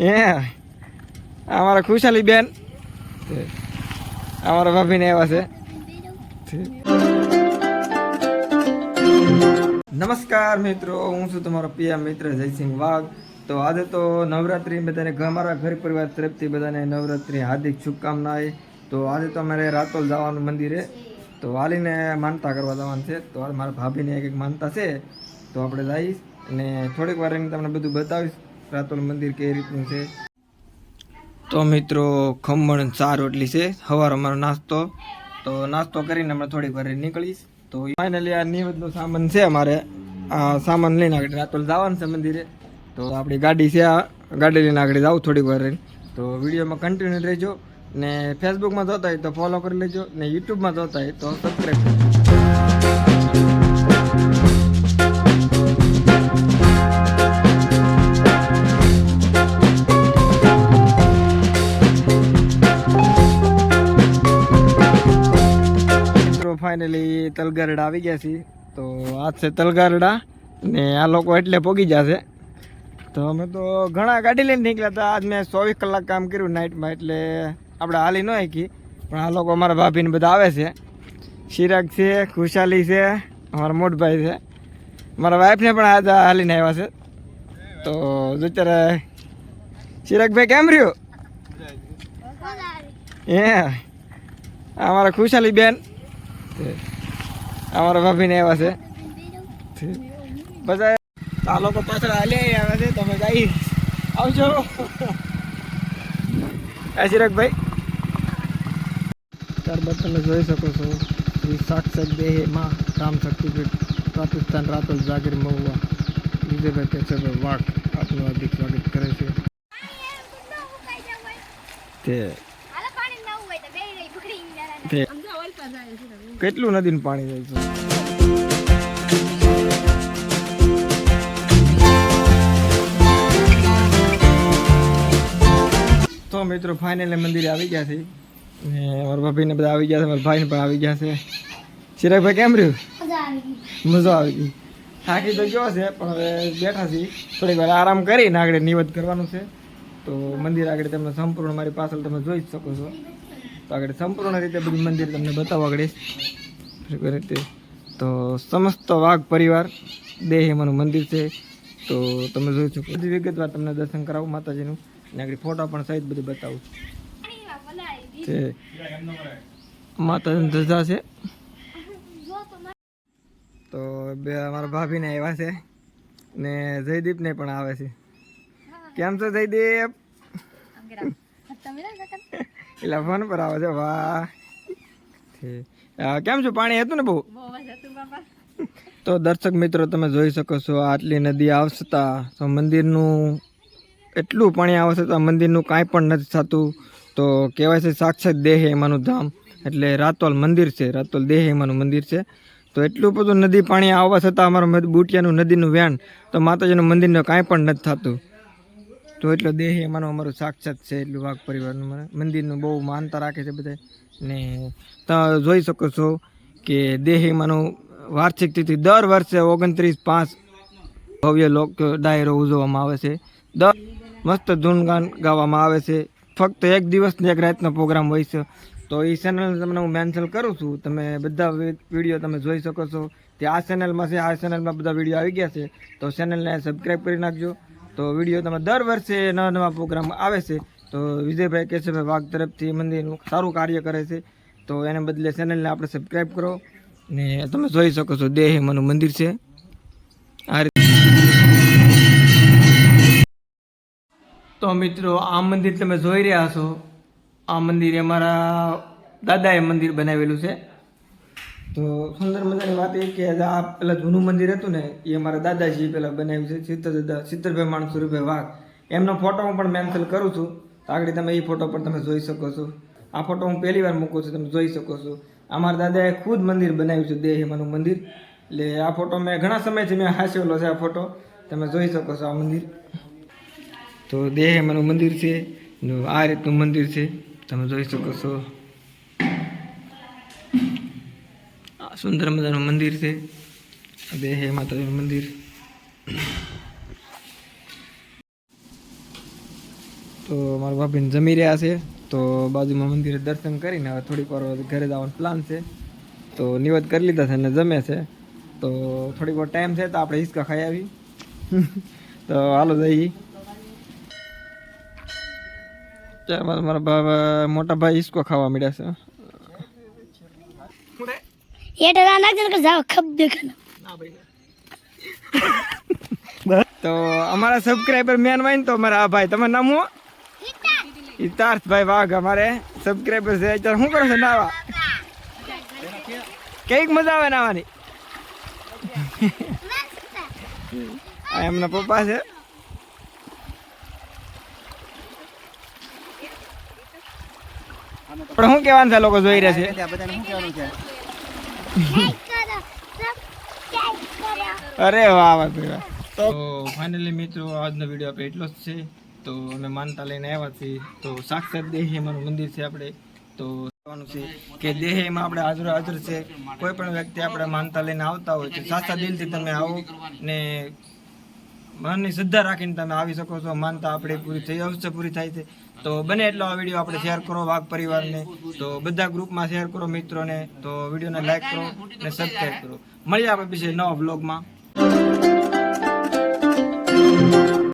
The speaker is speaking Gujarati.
એ અમારા ખુશાલી બેન. અમારા ભાભીને એવા છે. નમસ્કાર મિત્રો, હું છું તમારો પિયા મિત્ર જયસિંહ વાઘ. તો આજે તો નવરાત્રિ, બધાને અમારા ઘર પરિવાર તરફથી બધાને નવરાત્રિ હાર્દિક શુભકામનાએ. તો આજે તો અમારે રાતોલ જવાનું મંદિરે. તો વાલીને માનતા કરવા જવાનું છે. તો મારા ભાભીને એક એક માનતા છે. તો આપણે જઈશ અને થોડીક વાર તમને બધું બતાવીશ. રાતોલ મંદિર કઈ રીતનું છે? તો મિત્રો, ખમણ ચા રોટલી છે. સવાર અમારો નાસ્તો. તો નાસ્તો કરીને અમે થોડીક વાર નીકળીશ. તો ફાઇનલી આ નિવેદનો સામાન છે અમારે. આ સામાન લઈને આગળ રાતોલ જવાનું છે મંદિરે. તો આપણી ગાડી છે આ. ગાડી લઈને આગળ જાઉં થોડીક વાર તો વિડીયોમાં કન્ટિન્યુ રહેજો. ને ફેસબુકમાં જોતા હોય તો ફોલો કરી લેજો. ને યુટ્યુબમાં જોતા હોય તો સબસ્ક્રાઈબ કરજો ફાઇનલી તલગારડા આવી ગયા છે તો આ છે તલગારડા ને આ લોકો એટલે પોગી જશે તો અમે તો ઘણા ગાડી લઈને નીકળ્યા હતા. આજ મેં ચોવીસ કલાક કામ કર્યું નાઇટમાં એટલે આપણે હાલી ન શકી. પણ આ લોકો અમારા ભાભીને બધા આવે છે. શિરાગ છે ખુશાલી છે અમારા મોટભાઈ છે. મારા વાઈફને પણ આજે હાલીને આવ્યા છે. તો જો અત્યારે શિરાગભાઈ કેમ રહ્યું? એ અમારા ખુશાલી બેન. અમારા ભાભીને આવ્યા છે. બધા આ લોકો પાછળ હાલ્યા આવે છે તમે જઈ આવજો. આશીરકભાઈ ત્યારબાદ તમે જોઈ શકો છો શ્રી સાક્ષાત દેહમાં રામ શક્તિપીઠ પાકિસ્તાન રાતોલ જાગીર મહુવા. વિજયભાઈ કેશવભાઈ વાઘ આપનું હાર્દિક સ્વાગત કરે છે. તે કેટલું નદીનું પાણી જાય છે? તો મિત્રો ફાઇનલ મંદિરે આવી ગયા છે. ને મારા ભાભીને બધા આવી ગયા છે મારા ભાઈને પણ આવી ગયા છે. ચિરાગભાઈ કેમ રહ્યું? મજા આવી ગઈ. થાકી તો ગયો છે પણ હવે બેઠા છીએ. થોડીક વાર આરામ કરીને આગળ નિવેદ કરવાનું છે. તો મંદિર આગળ તમને સંપૂર્ણ મારી પાછળ તમે જોઈ જ શકો છો. તો આગળ સંપૂર્ણ રીતે બધું મંદિર તમને બતાવવા આગળ રીતે તો સમસ્ત વાઘ પરિવાર, દેહ એમાંનું મંદિર છે. તો તમે જોઈ શકો. બધી વિગતવાર તમને દર્શન કરાવું માતાજીનું. અને આગળ ફોટા પણ સહિત બધું બતાવું છે. માતાજીની ધજા છે. તો બે અમારા ભાભીને આવ્યા છે. ને જયદીપને પણ આવે છે. કેમ છો જયદીપ? એટલે ફોન પર આવે છે વાહ. કેમ છો? પાણી હતું ને બહુ? તો દર્શક મિત્રો તમે જોઈ શકો છો આટલી નદી આવતા તો મંદિરનું એટલું પાણી આવશે તો મંદિરનું કાંઈ પણ નથી થતું. તો કહેવાય છે સાક્ષાત દેહ એમાંનું ધામ. એટલે રાતોલ મંદિર છે રાતોલ દેહ એમાંનું મંદિર છે. તો એટલું બધું નદી પાણી આવવા છતાં અમારું મધ- બુટિયાનું નદીનું વ્યાન તો માતાજીનું મંદિરનું કાંઈ પણ નથી થતું. તો એટલો દેહ એમાંનું અમારું સાક્ષાત છે એટલું વાઘ પરિવારનું મને. મંદિરનું બહુ માનતા રાખે છે બધા ને તમે જોઈ શકો છો કે દેહ એમાંનું વાર્ષિક તિથિ દર વર્ષે ઓગણત્રીસ પાંચ ભવ્ય લોક ડાયરો ઉજવવામાં આવે છે. દર મસ્ત ધૂનગાન ગાવામાં આવે છે. ફક્ત એક દિવસની એક રાતનો પ્રોગ્રામ હોય છે. તો એ ચેનલ તમને હું મેન્શન કરું છું. તમે બધા વીડિયો તમે જોઈ શકો છો. તે આ ચેનલમાં છે, આ ચેનલમાં બધા વીડિયો આવી ગયા છે. તો ચેનલને સબસ્ક્રાઈબ કરી નાખજો. તો વીડિયો તમે દર વર્ષે નવા નવા પ્રોગ્રામ આવે છે. તો વિજયભાઈ કેશવભાઈ વાઘ તરફથી મંદિરનું સારું કાર્ય કરે છે. તો એને બદલે ચેનલને આપણે સબસ્ક્રાઈબ કરો ને તમે જોઈ શકો છો, દેહ મનું મંદિર છે. આ રીતે. તો મિત્રો, આ મંદિર તમે જોઈ રહ્યા છો. આ મંદિર અમારા દાદાએ મંદિર બનાવેલું છે. તો સુંદર મજાની વાત એ કે આ પેલા જૂનું મંદિર હતું ને, એ અમારા દાદાજી પેલા બનાવ્યું છે, સિત્તર દાદા સિત્તરભાઈ માણસુરભાઈ વાઘ. એમનો ફોટો હું પણ મેન્શન કરું છું. તો આગળ તમે એ ફોટો પણ તમે જોઈ શકો છો. આ ફોટો હું પહેલી વાર મૂકું છું, તમે જોઈ શકો છો. અમારા દાદાએ ખુદ મંદિર બનાવ્યું છે, દેહ એમાંનું મંદિર. એટલે આ ફોટો મેં ઘણા સમયથી મેં હાંસેલો છે આ ફોટો તમે જોઈ શકો છો આ મંદિર. તો દેહ એમાંનું મંદિર છે આ રીતનું મંદિર છે. તમે જોઈ શકો છો. આ સુંદર મજાનું મંદિર છે દેહ માતાજીનું મંદિર. તો મારા ભાભીને જમી રહ્યા છે. તો બાજુમાં મંદિરે દર્શન કરીને હવે થોડીક વાર ઘરે જવાનો પ્લાન છે. તો નિવેદ કરી લીધા છે અને જમે છે. તો થોડીક વાર ટાઈમ છે તો આપણે હિસકા ખાઈ આવી તો હાલો જઈએ. મારા મારા મોટા ભાઈ હિસકો ખાવા મળ્યા છે. તો અમારા સબસ્ક્રાઈબર મેન વાઈન તો અમારા આ ભાઈ તમારું નામ હું હિતાર્થભાઈ વાઘ અમારે સબસ્ક્રાઈબર છે. શું કરો છો નાવા? કંઈક મજા આવે નાવાની? એમના પપ્પા છે. પણ શું કહેવાનું છે લોકો જોઈ રહ્યા છે? અરે વાહ વાહ તો ફાઇનલી મિત્રો, આજનો વીડિયો આપણે એટલો જ છે. તો અમે માનતા લઈને આવ્યા છીએ. તો સાક્ષાત દેહ અમારું મંદિર છે આપણે. તો કહેવાનું છે કે દેહ એમાં આપણે હાજર હાજર છે. કોઈ પણ વ્યક્તિ આપણે માનતા લઈને આવતા હોય તો સાચા દિલથી તમે આવો ને મનની શ્રદ્ધા રાખીને તમે આવી શકો છો. માનતા આપણે પૂરી થઈ, અવશ્ય પૂરી થાય છે. તો બને એટલો આ વીડિયો આપણે શેર કરો વાઘ પરિવારને. તો બધા ગ્રુપમાં શેર કરો મિત્રોને. તો વિડીયોને લાઈક કરો અને સબસ્ક્રાઈબ કરો. મળીએ આપણે પછી નવા બ્લોગમાં